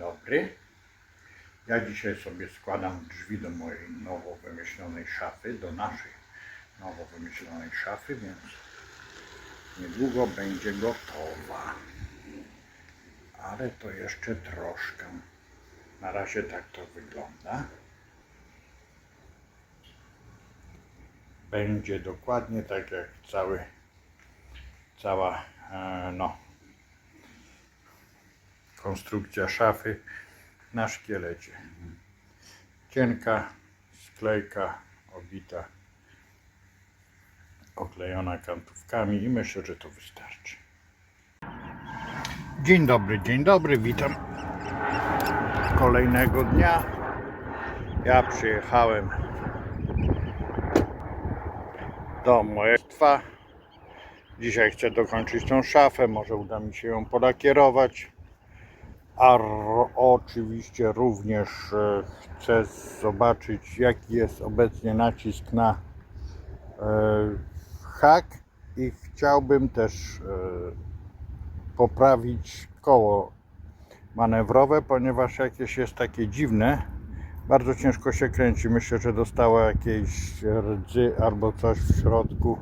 dobry. Ja dzisiaj sobie składam drzwi do mojej nowo wymyślonej szafy, do naszej nowo wymyślonej szafy, więc niedługo będzie gotowa. Ale to jeszcze troszkę. Na razie tak to wygląda. Będzie dokładnie tak jak cały, cała e, no, konstrukcja szafy na szkielecie. Cienka sklejka obita, oklejona kantówkami i myślę, że to wystarczy. Dzień dobry, dzień dobry, witam kolejnego dnia. Ja przyjechałem do mojestwa. Dzisiaj chcę dokończyć tą szafę, może uda mi się ją polakierować. A oczywiście również e, chcę zobaczyć jaki jest obecnie nacisk na e, hak i chciałbym też e, poprawić koło manewrowe, ponieważ jakieś jest takie dziwne, bardzo ciężko się kręci. Myślę, że dostało jakieś rdzy albo coś w środku,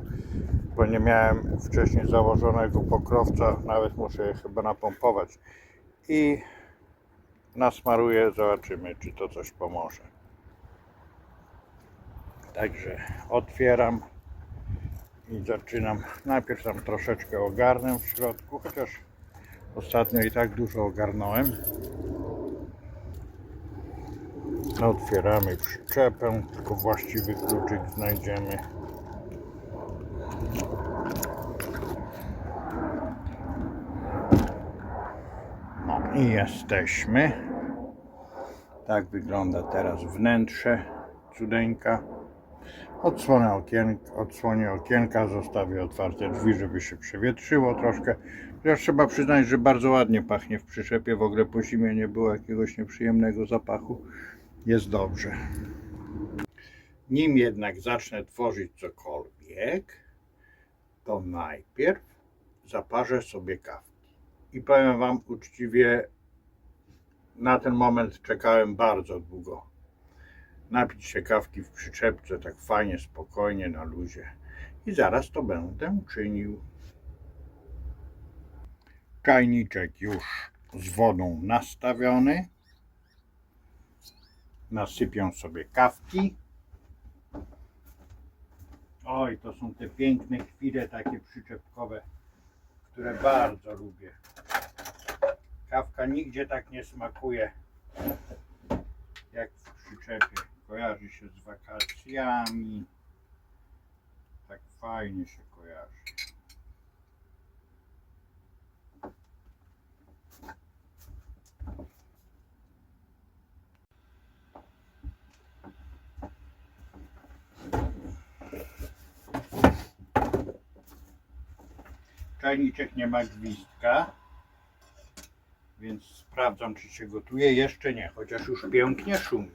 bo nie miałem wcześniej założonego pokrowca, nawet muszę je chyba napompować. I nasmaruję, zobaczymy, czy to coś pomoże. Także otwieram i zaczynam. Najpierw tam troszeczkę ogarnę w środku, chociaż ostatnio i tak dużo ogarnąłem. Otwieramy przyczepę, tylko właściwy kluczyk znajdziemy. I jesteśmy. Tak wygląda teraz wnętrze cudeńka. Odsłonię okienka, odsłonię okienka, zostawię otwarte drzwi, żeby się przewietrzyło troszkę. Chociaż trzeba przyznać, że bardzo ładnie pachnie w przyczepie. W ogóle po zimie nie było jakiegoś nieprzyjemnego zapachu. Jest dobrze. Nim jednak zacznę tworzyć cokolwiek, to najpierw zaparzę sobie kawki. I powiem Wam uczciwie, na ten moment czekałem bardzo długo. Napić się kawki w przyczepce, tak fajnie, spokojnie, na luzie. I zaraz to będę czynił. Czajniczek już z wodą nastawiony. Nasypię sobie kawki. Oj, to są te piękne chwile takie przyczepkowe, które bardzo lubię. Kawka nigdzie tak nie smakuje jak w przyczepie. Kojarzy się z wakacjami. Tak fajnie się kojarzy. Czajniczek nie ma gwizdka, więc sprawdzam, czy się gotuje. Jeszcze nie, chociaż już pięknie szumi.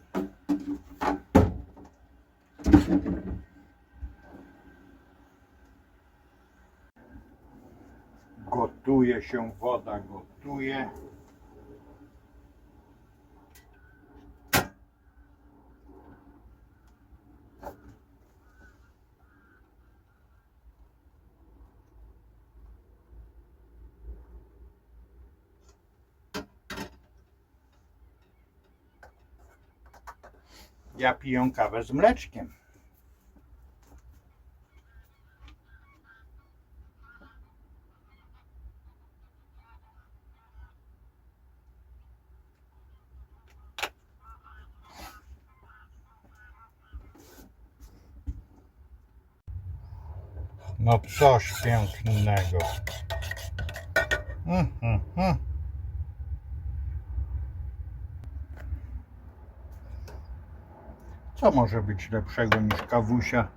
Gotuje się woda, gotuje. Ja piję kawę z mleczkiem. No coś pięknego. Mm, mm, mm. Co może być lepszego niż kawusia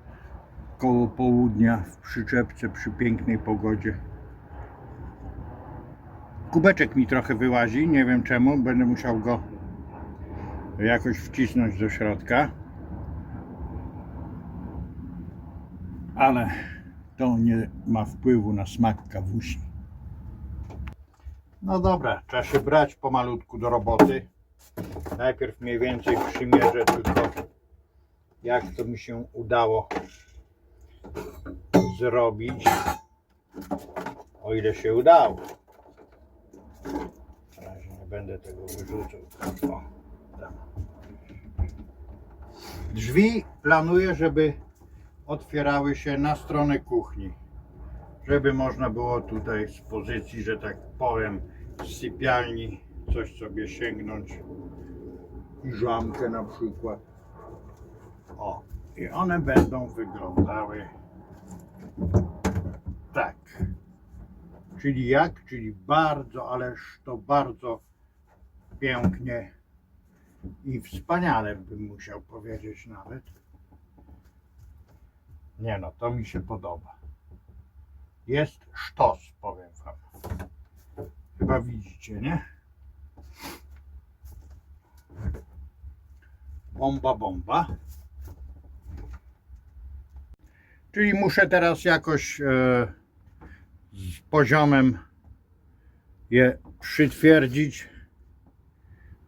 koło południa w przyczepce przy pięknej pogodzie? Kubeczek mi trochę wyłazi, nie wiem czemu, będę musiał go jakoś wcisnąć do środka. Ale to nie ma wpływu na smak kawusi. No dobra, trzeba się brać pomalutku do roboty. Najpierw mniej więcej przymierzę tylko jak to mi się udało zrobić. O ile się udało. Na razie nie będę tego wyrzucał. O. Drzwi planuję, żeby otwierały się na stronę kuchni. Żeby można było tutaj z pozycji, że tak powiem, z sypialni coś sobie sięgnąć. Piżamkę na przykład. O, i one będą wyglądały tak. Czyli jak? Czyli bardzo, ależ to bardzo pięknie i wspaniale bym musiał powiedzieć nawet. Nie no, to mi się podoba. Jest sztos, powiem wam. Chyba widzicie, nie? Bomba, bomba. Czyli muszę teraz jakoś e, z poziomem je przytwierdzić.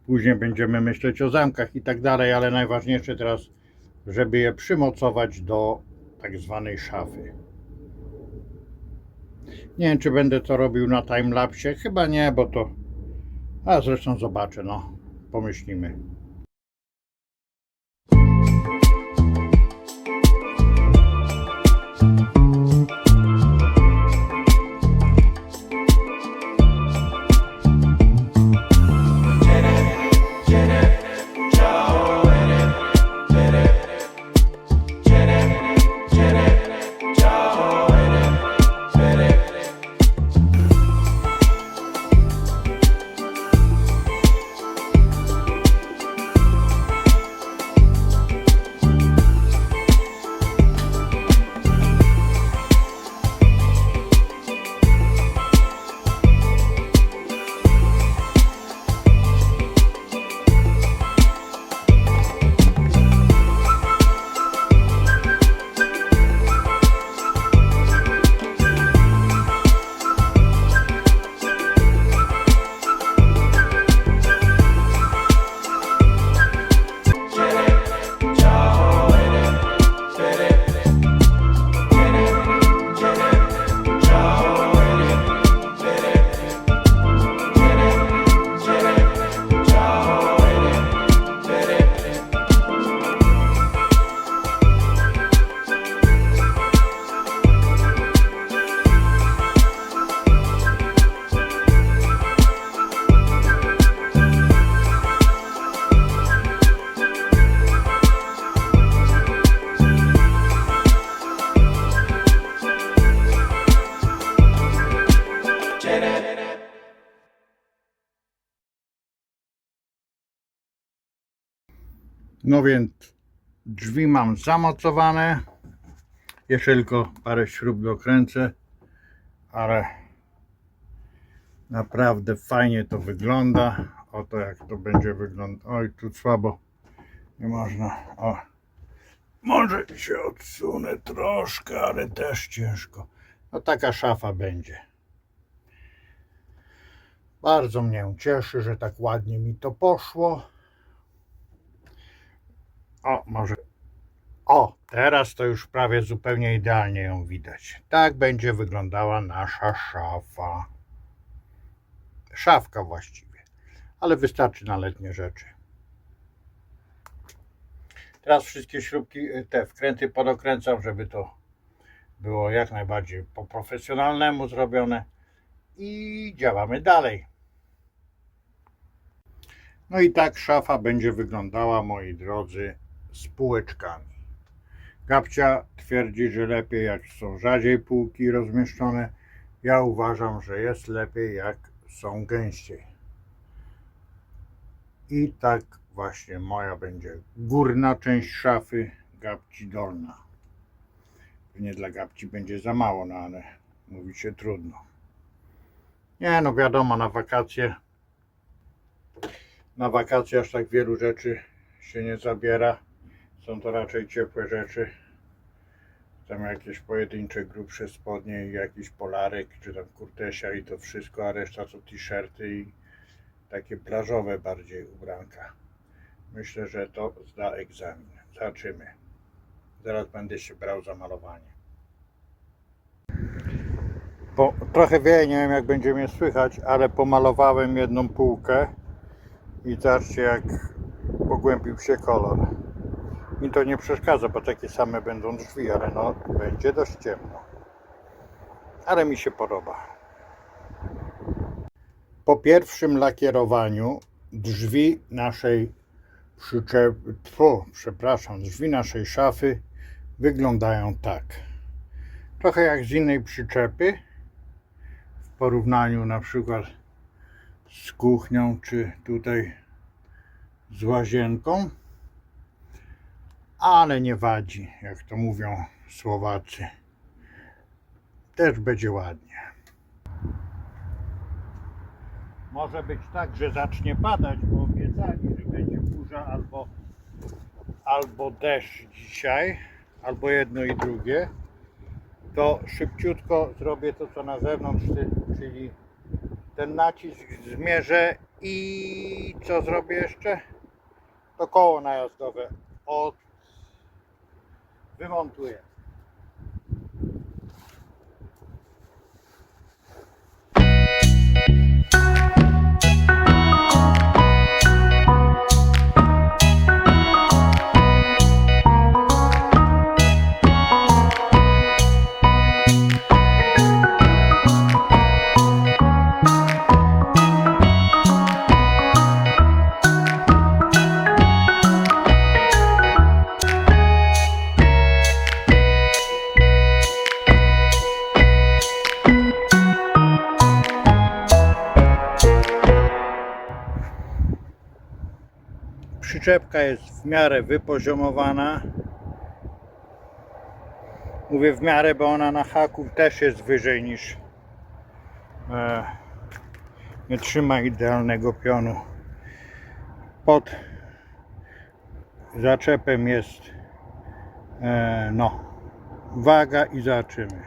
Później będziemy myśleć o zamkach i tak dalej, ale najważniejsze teraz, żeby je przymocować do tak zwanej szafy. Nie wiem, czy będę to robił na timelapsie. Chyba nie, bo to. A zresztą zobaczę, no. Pomyślimy. No więc drzwi mam zamocowane. Jeszcze tylko parę śrub dokręcę, ale naprawdę fajnie to wygląda. Oto jak to będzie wyglądać. Oj, tu słabo. Nie można. O. Może się odsunę troszkę, ale też ciężko. No taka szafa będzie. Bardzo mnie cieszy, że tak ładnie mi to poszło. O, może. O, teraz to już prawie zupełnie idealnie ją widać. Tak będzie wyglądała nasza szafa. Szafka właściwie, ale wystarczy na letnie rzeczy. Teraz wszystkie śrubki, y, te wkręty podokręcam, żeby to było jak najbardziej po profesjonalnemu zrobione i działamy dalej. No i tak szafa będzie wyglądała, moi drodzy, z półeczkami. Gabcia twierdzi, że lepiej jak są rzadziej półki rozmieszczone. Ja uważam, że jest lepiej jak są gęściej. I tak właśnie moja będzie górna część szafy, gabci dolna. Nie dla gabci będzie za mało, no ale mówi się trudno. Nie, no wiadomo, na wakacje na wakacje aż tak wielu rzeczy się nie zabiera. Są to raczej ciepłe rzeczy. tam jakieś pojedyncze grubsze spodnie i jakiś polarek, czy tam kurtesia i to wszystko, a reszta to t-shirty i takie plażowe bardziej ubranka. Myślę, że to zda egzamin. Zobaczymy. Zaraz będę się brał za malowanie. Po, trochę wieje, nie wiem jak będzie mnie słychać, ale pomalowałem jedną półkę i zobaczcie jak pogłębił się kolor. Mi to nie przeszkadza, bo takie same będą drzwi, ale no będzie dość ciemno. Ale mi się podoba. Po pierwszym lakierowaniu drzwi naszej przyczepy, tfu, przepraszam, drzwi naszej szafy wyglądają tak. Trochę jak z innej przyczepy, w porównaniu na przykład z kuchnią, czy tutaj z łazienką, ale nie wadzi, jak to mówią Słowacy. Też będzie ładnie. Może być tak, że zacznie padać, bo obiecali, że będzie burza albo, albo deszcz dzisiaj, albo jedno i drugie. To szybciutko zrobię to, co na zewnątrz, czyli ten nacisk zmierzę i co zrobię jeszcze? To koło najazdowe od wymontuję. Przyczepka jest w miarę wypoziomowana. Mówię w miarę, bo ona na haku też jest wyżej niż e, nie trzyma idealnego pionu. Pod zaczepem jest e, no waga i zobaczymy.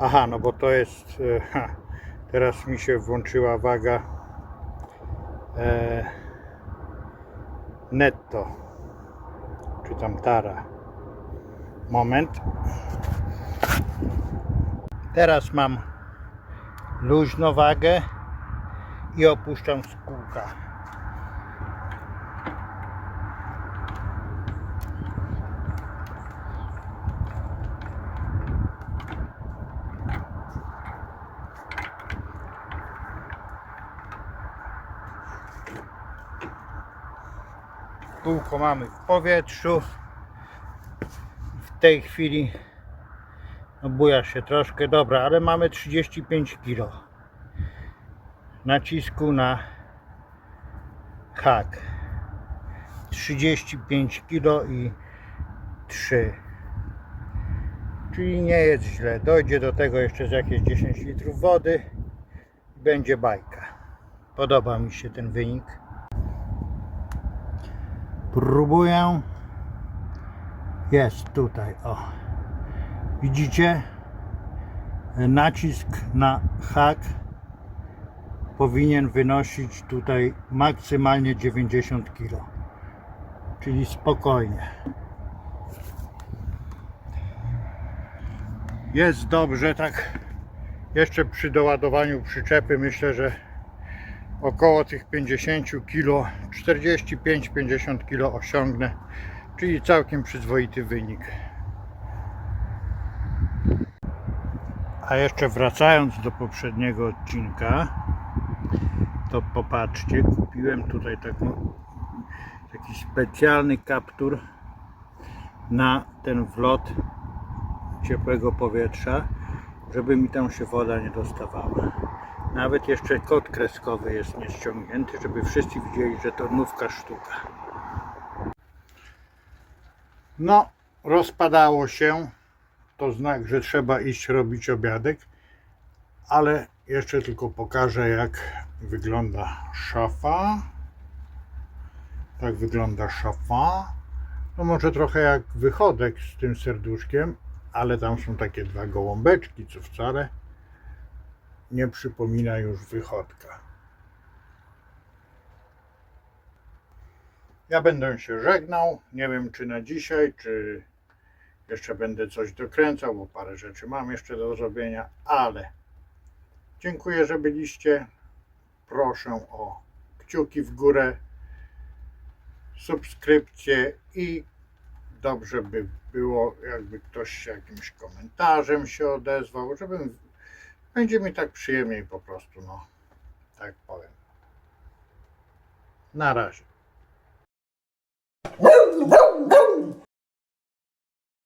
Aha, no bo to jest e, Teraz mi się włączyła waga e, netto, czy tam tara. Moment. Teraz mam luźno wagę i opuszczam z kółka. Kółko mamy w powietrzu. W tej chwili no buja się troszkę, dobra, ale mamy 35 kg nacisku na hak. 35 kg i 3 czyli nie jest źle. Dojdzie do tego jeszcze z jakieś 10 litrów wody i będzie bajka. Podoba mi się ten wynik Próbuję. Jest tutaj, o. Widzicie? Nacisk na hak powinien wynosić tutaj maksymalnie 90 kg. Czyli spokojnie. Jest dobrze, tak. Jeszcze przy doładowaniu przyczepy myślę, że około tych 50 kg, 45-50 kg osiągnę, czyli całkiem przyzwoity wynik. A jeszcze wracając do poprzedniego odcinka, to popatrzcie, kupiłem tutaj taką, taki specjalny kaptur na ten wlot ciepłego powietrza, żeby mi tam się woda nie dostawała. Nawet jeszcze kod kreskowy jest nieściągnięty, żeby wszyscy widzieli, że to nówka sztuka. No, rozpadało się. To znak, że trzeba iść robić obiadek. Ale jeszcze tylko pokażę, jak wygląda szafa. Tak wygląda szafa. No może trochę jak wychodek z tym serduszkiem, ale tam są takie dwa gołąbeczki, co wcale nie przypomina już wychodka. Ja będę się żegnał. Nie wiem czy na dzisiaj, czy jeszcze będę coś dokręcał, bo parę rzeczy mam jeszcze do zrobienia, ale dziękuję, że byliście. Proszę o kciuki w górę, subskrypcję i dobrze by było, jakby ktoś jakimś komentarzem się odezwał, żebym będzie mi tak przyjemniej po prostu, no. Tak powiem. Na razie.